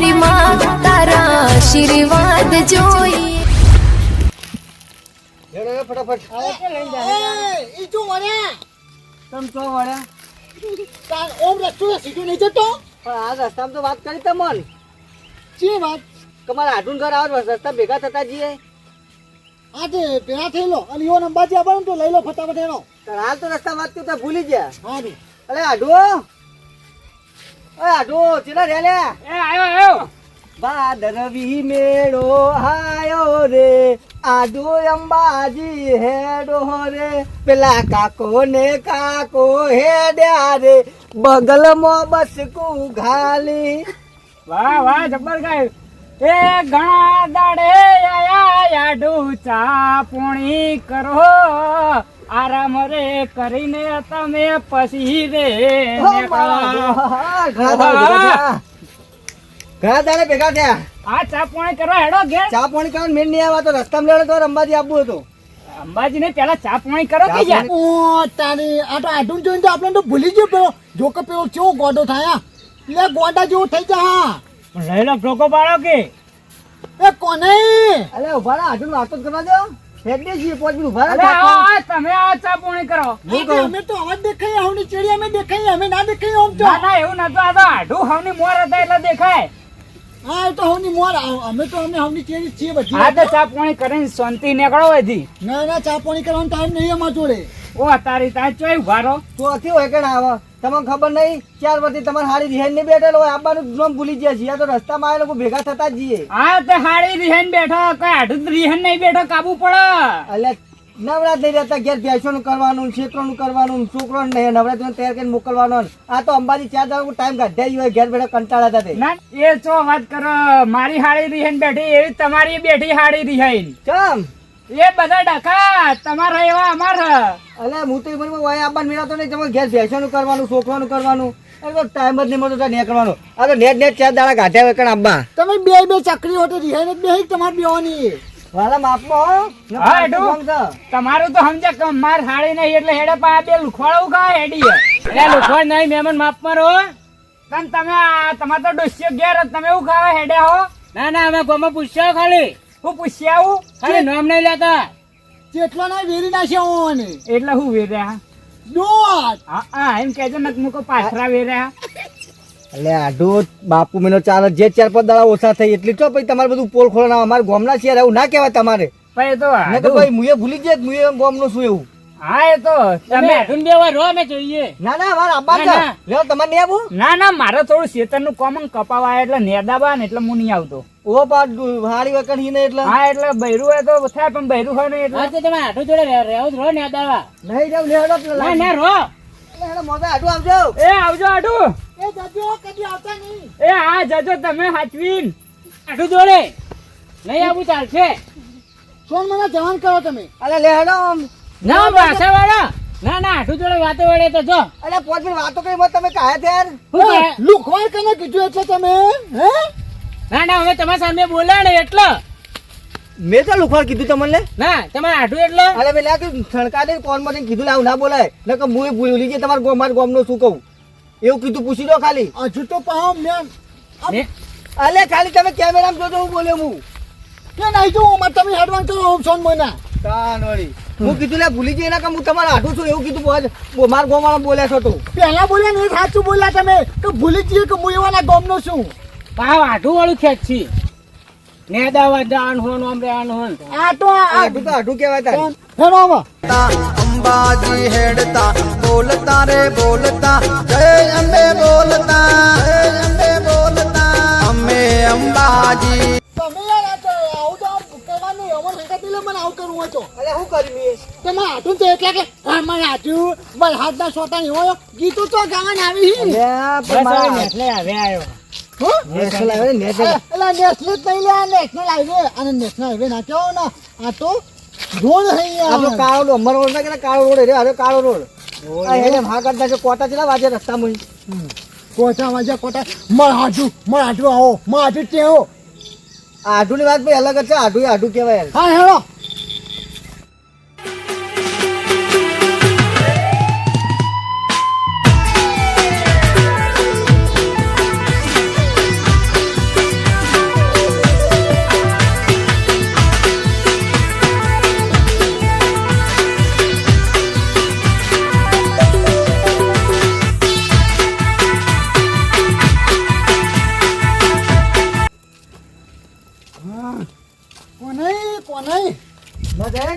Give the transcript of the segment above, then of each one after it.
મારી માં તારા આશીર્વાદ જોઈએ. હેડો હેડો ફટાફટ. ઈ જો વળ્યા તમ તો વળ્યા તાર ઓમ રસ્તો સીધું નહીં જતો? પણ આ રસ્તામાં તો વાત કરી તમને ચી વાત? તમારા આઢું ઘર આવે રસ્તા ભેગા થતા જઈએ. આજે ભેગા થઈ લો અને ઈવન અંબાજી આવવાનું તો લઈ લો ફટાફટ એનો હાલ તો રસ્તા વાત કરતા ભૂલી ગયા. હારું અરે આઢો આઢો ચેલા રે લે એ આયો આયો. ભાદરવી મેળો આયો રે આડો અંબાજી હેડો રે પેલા કાકો ને કાકો હેડ્યા રે બગલમાં બસકું ઘાલી. વાહ વાહ જબ્બર ગાય. એ ઘણા દાડે આયા યાડું ચા પૂણી કરો. આરામ રે કરીને તમે પછી રે. ઘણા ભેગા થયા. આ ચા પૂણી કરવા હેડો ઘેર. ચા પાણી ખાવાનું મેળ નહીં આવ્યા તો રસ્તામાં લેડો તો અંબાજી આપવું હતું. અંબાજી ને પેલા ચા પાણી કરો કે યાર? ઓ તારી આ તો આઢું જોઈને તો આપણે તો ભૂલી ગયો પેલો. જો કે પેલો કેવો ગોડો થાય. લે ગોડા જેવું થઈ જા. હા પણ લઈ પાડો કે? એ કોને? અલે ઊભા રહો વાતો જ કરવા દો. હેડે છીએ પોચ મિનિટ ઊભા અરે રહો આવો આ તમે આ ચા પોણી કરો. અમે તો અવાજ દેખાય આવની ચેડી અમે દેખાય અમે ના દેખાય તો. ના ના એવું આ તો આઢું હવની મોર હતા એટલે દેખાય. હા એ તો હવની મોર આવ- અમે તો અમે હવની ચેડી છીએ બધી. આ તો ચા પૂણી કરીને શાંતિ નીકળો હતી ના ના ચા પાણી કરવાનો ટાઈમ નહીં અમાર જોડે. ઓ તારી ત્યાં ચોય ઊભા રહો. તો હોય કે ના આવે? તમને ખબર નહીં? ચાર વર્ષથી તમારે હાડી રિહાઈ નહીં બેઠેલો હોય આવવાનું નામ ભૂલી ગયા છીએ. તો રસ્તામાં આ લોકો ભેગા થતા જ જઈએ હા તો હાડી રિહાન બેઠો કઈ હાડું રિહાન નહીં બેઠો કાબુ પડે. એટલે નવરાત નહીં રહેતા ઘેર ભેંસોનું કરવાનું ક્ષેત્રોનું કરવાનું છોકરો નહીં નવરાત્રી તૈયાર કરીને મોકલવાનું આ તો અંબાજી ચાર દાડા ટાઈમ કાઢ્યા હોય ઘેર બેઠા કંટાળા હતા ના એ ચો વાત કરો મારી હાડી રિહાન બેઠી એવી તમારી બેઠી હાડી રિહાઈન. ચમ? એ બધા ડકા તમારા એવા અમારા. અલે હું તો એમાં વય આવવાનું તો નહીં તમારે ઘેર ભેંસોનું કરવાનું સોખવાનું કરવાનું. અરે તો ટાઈમ જ નહીં મળતો ત્યાં નીકળવાનો. આ તો નેટ નેટ ચાર દાડા કાઢ્યા હોય કણ આબા. તમે બે બે ચકરી હોતે રિહાઈને બેહી તમારે બેવાની વાલા માપમાં હો. એડું. તમારું તો સમજે કે માર હાડી નહીં એટલે હેડે પા બે લુખવાડા ઉગા હેડી એટલે લુખવાડ નહીં મહેમાન માફ મારો. તમ તમે આ- તમારે તો ડોસ્યો ઘેર તમે એવું ખાવા હેડે હો? ના ના અમે ગોમાં પૂછ્યો ખાલી. હું પૂછી આવું? અરે નામ નહીં લેતા. કેટલો ના વેરી નાખ્યા હોવાને એટલે હું વેર્યા? દોઢ. હા હા એમ કહેજો ને મુકો પાથરા વેર્યા. એટલે આડો બાપુ મેનો ચાર જે ચાર પાંચ દાડા ઓછા થઈ એટલી તો પછી તમારે બધું પોલ ખોલવાના અમારે ગોમના છે એવું ના કહેવાય તમારે. પછી તો ભાઈ મુએ ભૂલી જાય મુએ ગોમનું શું એવું. હા એ તો. તમે આઢું બે વાર ને જોઈએ. ના ના અમારે આબા ના, લ્યો તમારે નહીં આવું ના ના મારે થોડું શેતરનું કોમન કપાવા એટલે નેદાબા ને એટલે હું નહીં આવતો. ઓ પાટ હારી વખત હી એટલે. હા એટલે બૈરું હોય તો થાય પણ બૈરું હોય નહીં એટલે. તમે આઢું જોડે રહેવું રહો નેદાવા નહીં જાવ લેડો ના ના રહો. લેડો મોઢા આડું આવજો. એ આવજો આઢું એ જજો કદી આવતા નહીં. એ હા જજો તમે હાચવીન. આઢું જોડે. નહીં આવું ચાલશે. સોન મને જવાન કરો તમે? અલે લેડો ના વાળા ના ના આઠું જોડે વાતો વડે તો જો. અરે પોચ મિનિટ વાતો કઈ મત તમે કહે? લુખવાડ કને કીધું એટલે તમે હે? ના ના અમે તમારા સામે બોલ્યા ને એટલે. મેં તો લુખવાડ કીધું તમને. ના તમારે આઠું એટલે? અરે પેલા કે છણકાને કોણમાં કીધું લાવ ના બોલાય. ને કે મુએ ભૂલી ગઈ તમારા ગોમ મારા ગોમનું શું કહું? એવું કીધું પૂછી લો ખાલી. હજુ તો પાહો મેં ને- અલે ખાલી તમે કેમેરામાં જોજો હું બોલ્યો હું કે નહીં જો અમારે તમે હેડવાન કરો ઓપ્શન સોન મહિના તાન વળી. હું કીધું લે ભૂલી જઈ એના કે હું તમારા આઠું છું એવું કીધું બોલ મારા ગોમ વાળા બોલ્યા છો તો. પહેલા બોલ્યા ને સાચું બોલ્યા તમે કે ભૂલી જઈએ કે હું એવાના ગોમનો છું. પાવ આઢું વાળું ખેત છે. જાન હોન આમ રે આ તો આ તો આઠું કહેવાય તારે. અંબાજી હેડતા બોલતા રે બોલતા જય અંબે બોલતા જય અંબે બોલતા. અમે અંબાજી. તમે યાર આ તો આવું તો કહેવાનું અમર હંકા દિલે મને આવું કરવું હોય તો. અલે શું તમે હાથું તો એટલે કે હા મને હાથું બસ હાથના સોટા હોય ગીતો તો ગાવાને આવી હી. હવે આવ્યો. હો? નેશનલ હાઈવે ને નેશનલ. એટલે નેશનલ જ નહીં લે આ નેશનલ હાઈવે અને નેશનલ હાઈવે ના કહેવો ને આ તો રોડ હઈ આપણો કાળો રોડ અમર રોડ ના કાળો રોડ એટલે અરે કાળો રોડ. એને હા કરતા છે કોટા ચલા વાજે રસ્તામાં. કોટા વાજા કોટા. મળ હાજુ મળ હાજુ આવો મળ હાજુ તેવો આઢું ની વાત ભાઈ અલગ જ છે આઢુ આઢુ કેવાય કહેવાય. હા હેડો.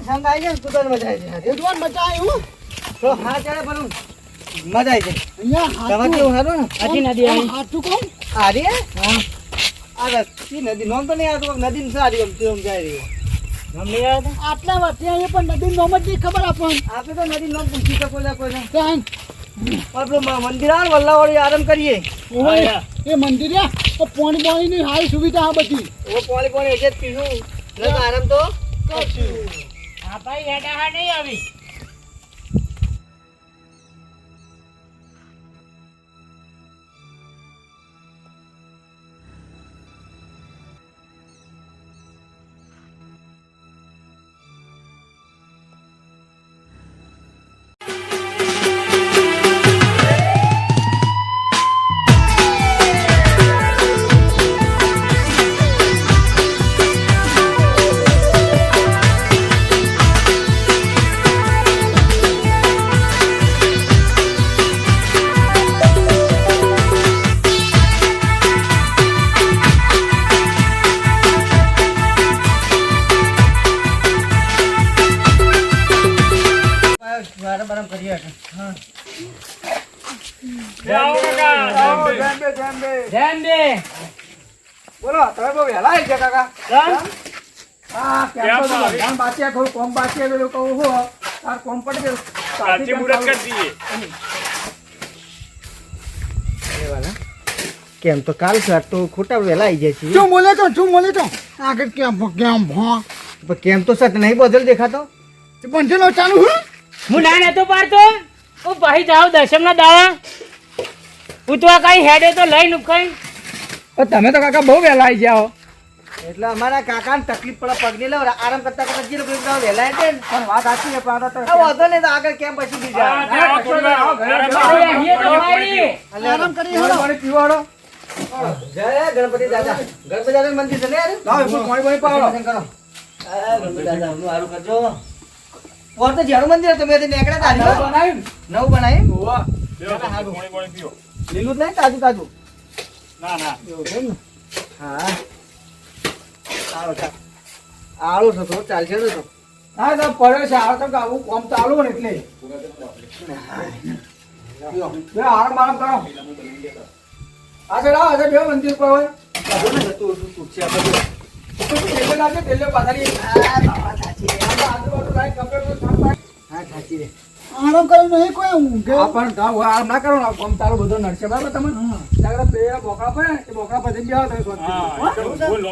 સંગ આવી જાય ને તો મજા આવી જાય. ઉજવણ મજા આવી હો. તો હા ચાલે ભલું. મજા આવી જાય. કેવું સારું નદી આવી હાથું કોણ? આ હા? આ રસ્તી નદી નોમ તો નહીં આવતું નદી સારી આમ જાય રહી? આટલા વર્ષે અહીંયા પણ નદી નોમ જ ખબર આપણને. આપણે તો નદી નોમ પૂછી શકો લે કોઈને. મંદિર આવે વલ્લાવાળી આરામ કરીએ. એ મંદિર ઓ પાણી ની હારી સુવિધા આ બધી. ઓ પોળી એટલે જ પીશું એટલે તો આરામ હા ભાઈ હેડા હા નહીં આવી. ધ્યાન દે. બોલો તમે બહુ વહેલા આવી ગયા કાકા. કેમ? હા કેમ તો બાકી થોડું કોમ બાકી પેલું કહું હો તાર કોમ પડી ગયું. સાચી મુરત કરી દઈએ. કેમ તો કાલ સર તો ખોટા વહેલા આવી જાય છે શું બોલે તો શું બોલે તો આગળ કેમ ભ- કેમ ભો કેમ તો સર નહીં બદલ દેખાતો? બંધેલો ચાલુ હું? હું ના નતો પાડતો. હું ભાઈ જાવ દશમ ના દાડા. ઉતવા કઈ હેડે તો લઈને કઈ? તમે તો કાકા બહુ વહેલા આવી જાઓ એટલે અમારા કાકાને તકલીફ પડે પગની લો આરામ કરતા કરતા જે લોકો વહેલા આવે પણ વાત સાચી છે પણ તો. વાંધો નહીં તો આગળ કેમ પછી બીજા. આરામ કરી હેડો. જય ગણપતિ દાદા. ગણપતિ દાદા મંદિર છે ને લાવ એકલું પાણી પાણી પાડો. ગણપતિ દાદા નું હારું કરજો. ઓર તો જેનું મંદિર તમે નેકડા તારી બનાવ્યું નવું બનાવ્યું. લીલું નહીં તાજું તાજું ના ના. એવું છે ને? હા. આવો ચા આળો છો તો ચાલશે તો. હા તો પડે છે. આવો તો આવું કોમ ચાલુ ને એટલે. બે આરામ આરામ કરો. આ છે લાવો બે મંદિર પર હોય. ને હા સાચી રે આરામ કરી નહીં કોઈ ઊંઘે પણ ગાવ આરામ ના કરો આમ તારો બધો નડશે બરાબર તમે? ત્યાં પેલા બોકડા પર એ બોકડા પછી બેહો તમે. એકદમ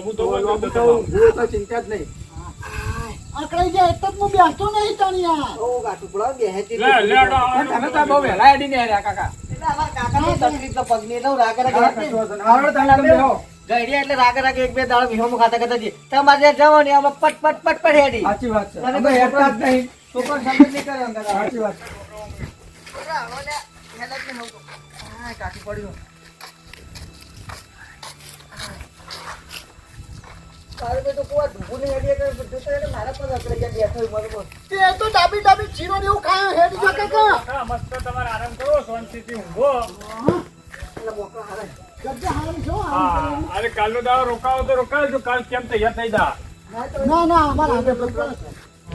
તો તો કોઈ તો તો તો ચિંતા જ નહીં. આકડાઈ જાય તો હું બેસતો નહીં તણિયા ઓ ગાટુ પડાવ બેહેતી લે, લે, તમે તો બહુ વેલા હેડી ને કાકા. એટલે તકલીફ તો પગની એટલે રાગે રાગે હારો તને બેહો. ગઈડિયા એટલે રાગે રાગે એક બે દાળ વિહોમાં ખાતા ખાતા જઈએ તમારે જવાની આમાં પટ પટ પટ પટ હેડી. સાચી વાત છે. અમે હેડતા જ નહીં. પણ સમજ નહીં કરે અંદર સાચી વાત. કાકી પડ્યું તો ડાબી ડાબી ચીરો ને એવું ખાય હેડી જો કાકા. મસ્ત તમારે આરામ કરો શાંતિથી ઊંઘો. અરે કાલનો દાડો રોકાવો તો રોકાવજો કાલ કેમ તૈયાર થઈ જા. ના ના અમારા.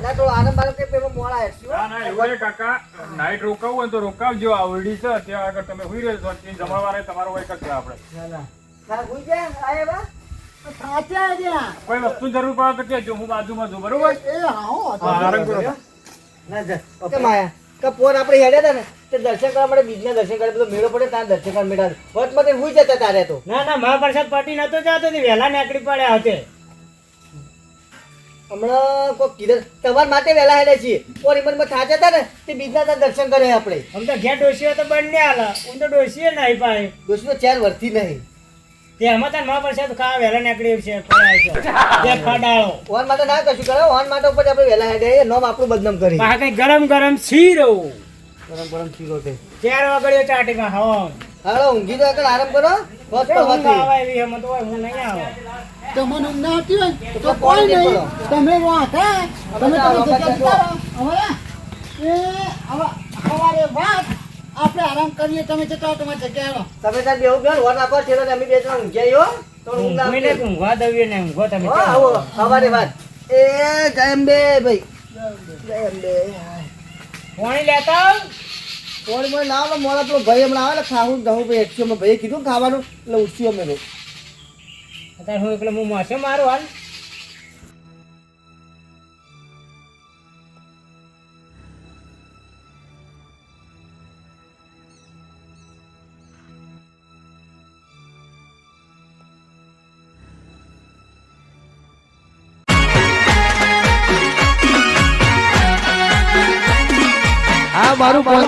ના તો આનંદ બાળક કે પેલો મોડા હેડશું, ના ના એવું કાકા. નાઈટ રોકાવું હોય તો રોકાવજો. આ ઓરડી છે ત્યાં આગળ તમે હુઈ શાંતિથી જમણવારે તમારો હોય કરશે આપણે. ના, ના. હા, હુઈ જા, આયા સાચા રહ્યા. કોઈ વસ્તુ જરૂર પડે તો કેજો હું બાજુમાં છું બરોબર? એ હા આરામ કરો. ના, જા. કેમ આયા? કે આપણે હેડ્યા હતા ને તે દર્શન કરવા માટે બીજના દર્શન કરે મેળો પડે ત્યાં દર્શન કરવા મેળા વચમાં તે હુઈ જતા તારે તો. ના ના મહાપ્રસાદ પાટી નતો જતો તે વહેલા નીકળી પડ્યા હતે. હમણાં કોઈ કીધું તમારા માટે વહેલા હેડ્યા છીએ. થાચા હતા ને તે બીજના દર્શન કરે આપણે. આમ તો ઘેર તો બંને હાલા હું તો ડોસીએ નહીં પાય દોસ્તો ચાર વર્ષથી નહીં. તે એમાં તાર મહાપ્રસાદ ખાવા વહેલા નીકળી છે તે ફડાળો. ઓન માટે ના કશું કરો ઓન માટે ઉપર આપણે વહેલા હેડ્યા એ નોમ આપણું બદનામ કરી. કઈ ગરમ ગરમ શીરો ગરમ ગરમ શીરો છે ચાર વાગડ્યો ચાટીમાં હવા હાલો ઊંઘી જાય આગળ આરામ કરો. બસ તો ઊંઘ આવે એવી એમાં તો હોય, હું નહીં આવો. તમને ઊંઘ ના આવતી હોય તો કોઈ નહીં. તમે વાંખા તમે તમે તો જગ્યા હવે ઉતારો. એ સવારે વાત. આપણે આરામ કરીએ તમે જતા તમારી જગ્યાએ રહો. તમે ત્યાં બેહો બેહો, વર નાખો છે અમે બે જણા ઊંઘ્યા હો. તો. ઊંઘવા દઈએ ને ઊંઘો તમે આવો સવારે વાત. એ જયંબે ભાઈ. ભાઈ પાણી લેતા મોડા પેલો ભાઈ હમણાં આવે ને ખાવું દહું ભાઈ એકસો માં ભાઈ કીધું ખાવાનું એટલે ઉઠ્યો અમે તો અત્યારે હું એકલો હું મોસે મારું હાલ? મારું